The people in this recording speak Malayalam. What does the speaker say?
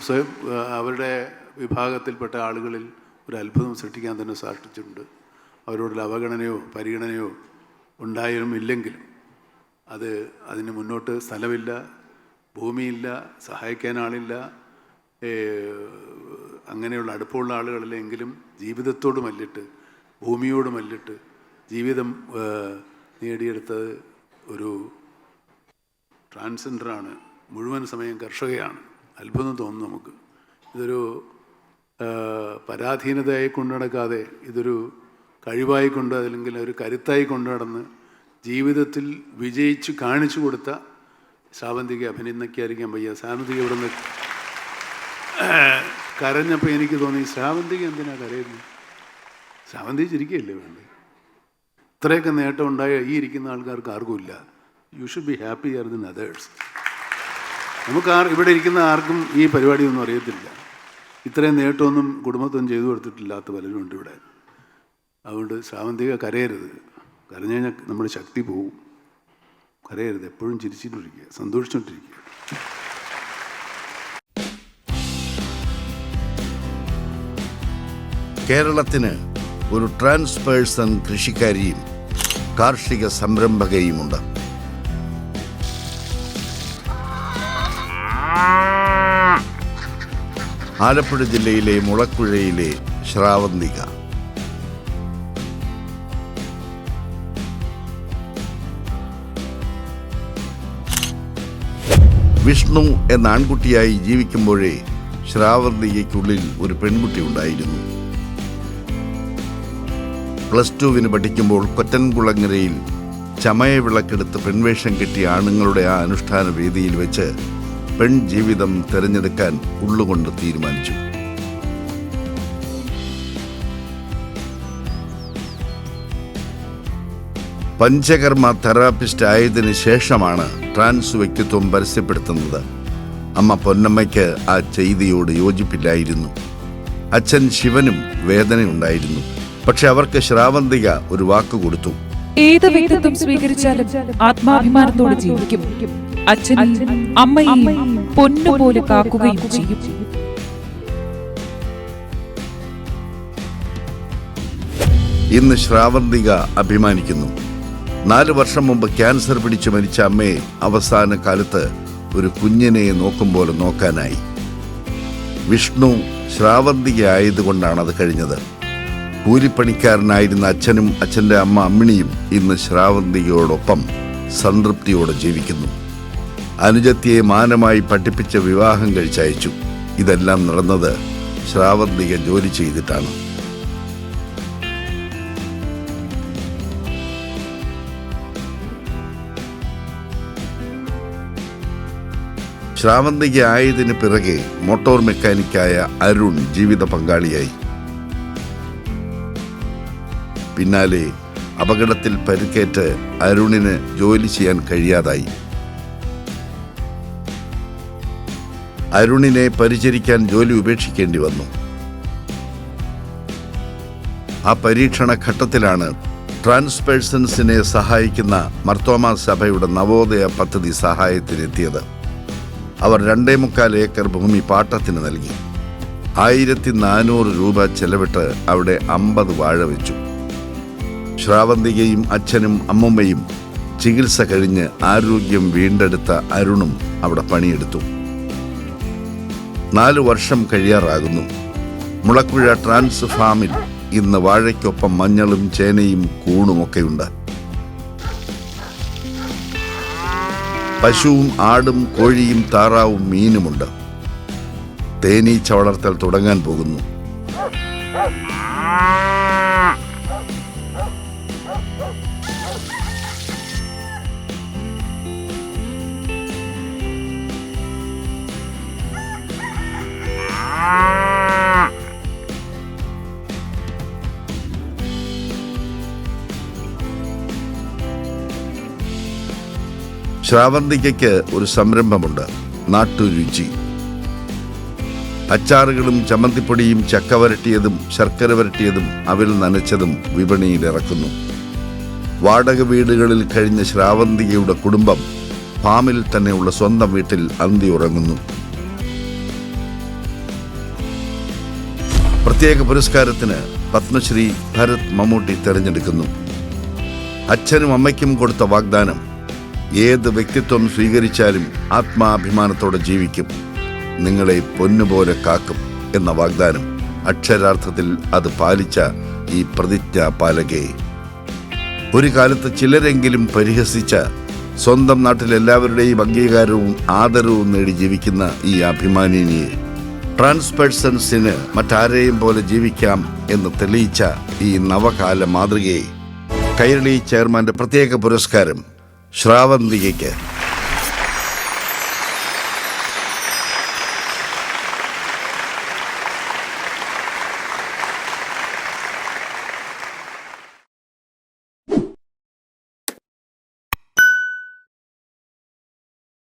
സ്വയം അവരുടെ വിഭാഗത്തിൽപ്പെട്ട ആളുകളിൽ ഒരു അത്ഭുതം സൃഷ്ടിക്കാൻ തന്നെ സാധിച്ചിട്ടുണ്ട്. അവരോടുള്ള അവഗണനയോ പരിഗണനയോ ഉണ്ടായാലും ഇല്ലെങ്കിലും അത് അതിന് മുന്നോട്ട് സ്ഥലമില്ല ഭൂമിയില്ല സഹായിക്കാൻ ആളില്ല അങ്ങനെയുള്ള അടുപ്പമുള്ള ആളുകളിലെങ്കിലും ജീവിതത്തോട് മല്ലിട്ട് ഭൂമിയോട് മല്ലിട്ട് ജീവിതം നേടിയെടുത്തത് ഒരു ട്രാൻസ്ജെൻഡറാണ്. മുഴുവൻ സമയം കർഷകയാണ്. അത്ഭുതം തോന്നും നമുക്ക്. ഇതൊരു പരാധീനതയായി കൊണ്ടു നടക്കാതെ ഇതൊരു കഴിവായി കൊണ്ട് അല്ലെങ്കിൽ ഒരു കരുത്തായി കൊണ്ടു നടന്ന് ജീവിതത്തിൽ വിജയിച്ച് കാണിച്ചു കൊടുത്ത ശ്രാവന്തിക അഭിനന്ദിക്കാതിരിക്കാൻ വയ്യ. സാമന്തിക ഇവിടെ നിന്ന് കരഞ്ഞപ്പോൾ എനിക്ക് തോന്നി ശ്രാവന്തിക എന്തിനാ കരയുന്നത് ശ്രാവന്തി ചിരിക്കുകയല്ലേ വേണ്ടത് ഇത്രയൊക്കെ നേട്ടം ഉണ്ടായ ഈ ഇരിക്കുന്ന ആൾക്കാർക്ക് ആർക്കുമില്ല you should be happy or then others നമുക്ക് ആർ ഇവിടെ ഇരിക്കുന്ന ആർക്കും ഈ പരിപാടിയൊന്നും അറിയത്തില്ല. ഇത്രയും നേട്ടമൊന്നും കുടുംബത്തൊന്നും ചെയ്തു കൊടുത്തിട്ടില്ലാത്ത പലരും ഉണ്ട് ഇവിടെ. അതുകൊണ്ട് സാമന്തിക കരയരുത്. കരഞ്ഞു കഴിഞ്ഞാൽ നമ്മുടെ ശക്തി പോവും. കരയരുത്. എപ്പോഴും ചിരിച്ചിട്ടിരിക്കുക. സന്തോഷിച്ചോണ്ടിരിക്കുക. കേരളത്തിന് ഒരു ട്രാൻസ്പേഴ്സൺ കൃഷിക്കാരിയും കാർഷിക സംരംഭകയുമുണ്ട്. ആലപ്പുഴ ജില്ലയിലെ മുളക്കുഴയിലെ ശ്രാവന്തിക. വിഷ്ണു എന്ന ആൺകുട്ടിയായി ജീവിക്കുമ്പോഴേ ശ്രാവന്തികയ്ക്കുള്ളിൽ ഒരു പെൺകുട്ടി ഉണ്ടായിരുന്നു. പ്ലസ് ടുവിന് പഠിക്കുമ്പോൾ കൊറ്റൻകുളങ്ങരയിൽ ചമയ വിളക്കെടുത്ത് പെൺവേഷം കിട്ടിയ ആണുങ്ങളുടെ ആ അനുഷ്ഠാന വേദിയിൽ വെച്ച് പെൺ ജീവിതം തിരഞ്ഞെടുക്കാൻ ഉള്ളുകൊണ്ട് തീരുമാനിച്ചു. പഞ്ചകർമ്മ തെറാപ്പിസ്റ്റ് ആയതിനു ശേഷമാണ് ട്രാൻസ് വ്യക്തിത്വം പരസ്യപ്പെടുത്തുന്നത്. അമ്മ പൊന്നമ്മയ്ക്ക് ആ ചെയ്തിയോട് യോജിപ്പില്ലായിരുന്നു. അച്ഛൻ ശിവനും വേദനയുണ്ടായിരുന്നു. പക്ഷെ അവർക്ക് ശ്രാവന്തിക ഒരു വാക്ക് കൊടുത്തു. ഏത് വ്യക്തിത്വം സ്വീകരിച്ചാലും ആത്മാഭിമാനത്തോടെ ജീവിക്കും. അച്ഛനെയും അമ്മയെയും പൊന്നുപോലെ കാക്കുകയും ചെയ്യും. ഇന്ന് ശ്രാവന്തിക അഭിമാനിക്കുന്നു. നാല് വർഷം മുമ്പ് ക്യാൻസർ പിടിച്ചു മരിച്ച അമ്മയെ അവസാന കാലത്ത് ഒരു കുഞ്ഞിനെ നോക്കും പോലെ നോക്കാനായി. വിഷ്ണു ശ്രാവന്തിക ആയതുകൊണ്ടാണ് അത് കഴിഞ്ഞത്. കൂലിപ്പണിക്കാരനായിരുന്ന അച്ഛനും അച്ഛന്റെ അമ്മ അമ്മിണിയും ഇന്ന് ശ്രാവന്തികയോടൊപ്പം സംതൃപ്തിയോടെ ജീവിക്കുന്നു. അനുജത്തിയെ മാനമായി പഠിപ്പിച്ച് വിവാഹം കഴിച്ചയച്ചു. ഇതെല്ലാം നടന്നത് ശ്രാവന്തിക ജോലി ചെയ്തിട്ടാണ്. ശ്രാവന്തിക ആയതിനു പിറകെ മോട്ടോർ മെക്കാനിക്കായ അരുൺ ജീവിത പങ്കാളിയായി. പിന്നാലെ അപകടത്തിൽ പരിക്കേറ്റ് അരുണിന് ജോലി ചെയ്യാൻ കഴിയാതായി. അരുണിനെ പരിചരിക്കാൻ ജോലി ഉപേക്ഷിക്കേണ്ടി വന്നു. ആ പരീക്ഷണ ഘട്ടത്തിലാണ് ട്രാൻസ്പേഴ്സൺസിനെ സഹായിക്കുന്ന മർത്തോമ സഭയുടെ നവോദയ പദ്ധതി സഹായത്തിനെത്തിയത്. അവർ രണ്ടേ മുക്കാൽ ഏക്കർ ഭൂമി പാട്ടത്തിന് നൽകി. ആയിരത്തി നാനൂറ് രൂപ ചെലവിട്ട് അവിടെ അമ്പത് വാഴ വെച്ചു ശ്രാവന്തികയും അച്ഛനും അമ്മമ്മയും ചികിത്സ കഴിഞ്ഞ് ആരോഗ്യം വീണ്ടെടുത്ത അരുണും അവിടെ പണിയെടുത്തു. നാലു വർഷം കഴിയാറാകുന്നു. മുളക്കുഴ ട്രാൻസ് ഫാമിൽ ഇന്ന് വാഴയ്ക്കൊപ്പം മഞ്ഞളും ചേനയും കൂണുമൊക്കെയുണ്ട്. പശുവും ആടും കോഴിയും താറാവും മീനുമുണ്ട്. തേനീച്ച വളർത്തൽ തുടങ്ങാൻ പോകുന്നു. ശ്രാവന്തികയ്ക്ക് ഒരു സംരംഭമുണ്ട്. നാട്ടുരുചി. അച്ചാറുകളും ചമ്മന്തിപ്പൊടിയും ചക്ക വരട്ടിയതും ശർക്കര വരട്ടിയതും അവിൽ നനച്ചതും വിപണിയിൽ ഇറക്കുന്നു വാടക വീടുകളിൽ കഴിഞ്ഞ ശ്രാവന്തികയുടെ കുടുംബം ഫാമിൽ തന്നെയുള്ള സ്വന്തം വീട്ടിൽ അന്തി ഉറങ്ങുന്നു. പ്രത്യേക പുരസ്കാരത്തിന് പത്മശ്രീ ഭരത് മമ്മൂട്ടി തെരഞ്ഞെടുക്കുന്നു. അച്ഛനും അമ്മയ്ക്കും കൊടുത്ത വാഗ്ദാനം ഏത് വ്യക്തിത്വം സ്വീകരിച്ചാലും ആത്മാഭിമാനത്തോടെ ജീവിക്കും. നിങ്ങളെ പൊന്നുപോലെ കാക്കും എന്ന വാഗ്ദാനം. അക്ഷരാർത്ഥത്തിൽ അത് പാലിച്ച ഈ പ്രതിജ്ഞാ പാലകയെ ഒരു കാലത്ത് ചിലരെങ്കിലും പരിഹസിച്ച സ്വന്തം നാട്ടിലെല്ലാവരുടെയും അംഗീകാരവും ആദരവും നേടി ജീവിക്കുന്ന ഈ അഭിമാനിനിയെ. ട്രാൻസ്പേഴ്സൺസിന് മറ്റാരെയും പോലെ ജീവിക്കാം എന്ന് തെളിയിച്ച ഈ നവകാല മാതൃകയെ കൈരളി ചെയർമാന്റെ പ്രത്യേക പുരസ്കാരം ശ്രാവന്തികയ്ക്ക്